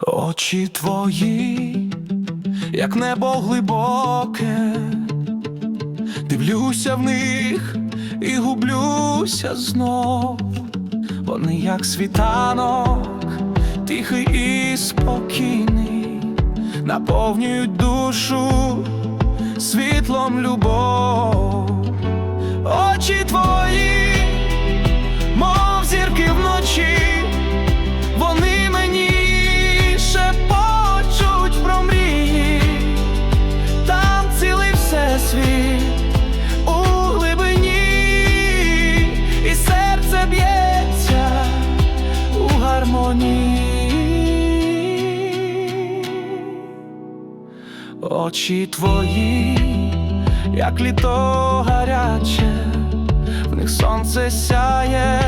Очі твої, як небо глибоке, дивлюся в них і гублюся знов. Вони як світанок, тихий і спокійний, наповнюють душу світлом любов. У глибині, і серце б'ється у гармонії. Очі твої, як літо гаряче, в них сонце сяє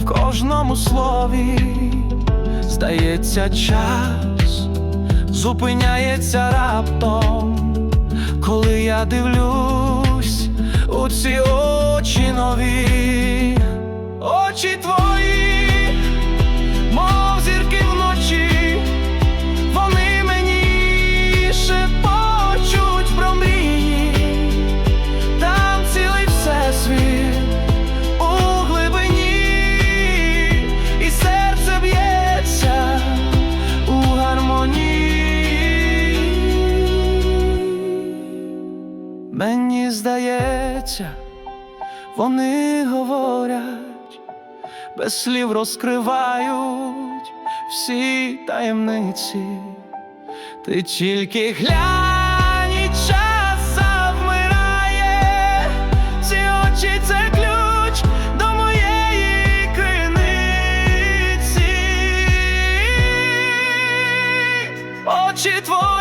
в кожному слові, здається, час зупиняється раптом, коли я дивлюсь у ці очі нові, очі твої, здається, вони говорять, без слів розкривають всі таємниці. Ти тільки глянь, і час завмирає, ці очі це ключ до моєї криниці. Очі твої.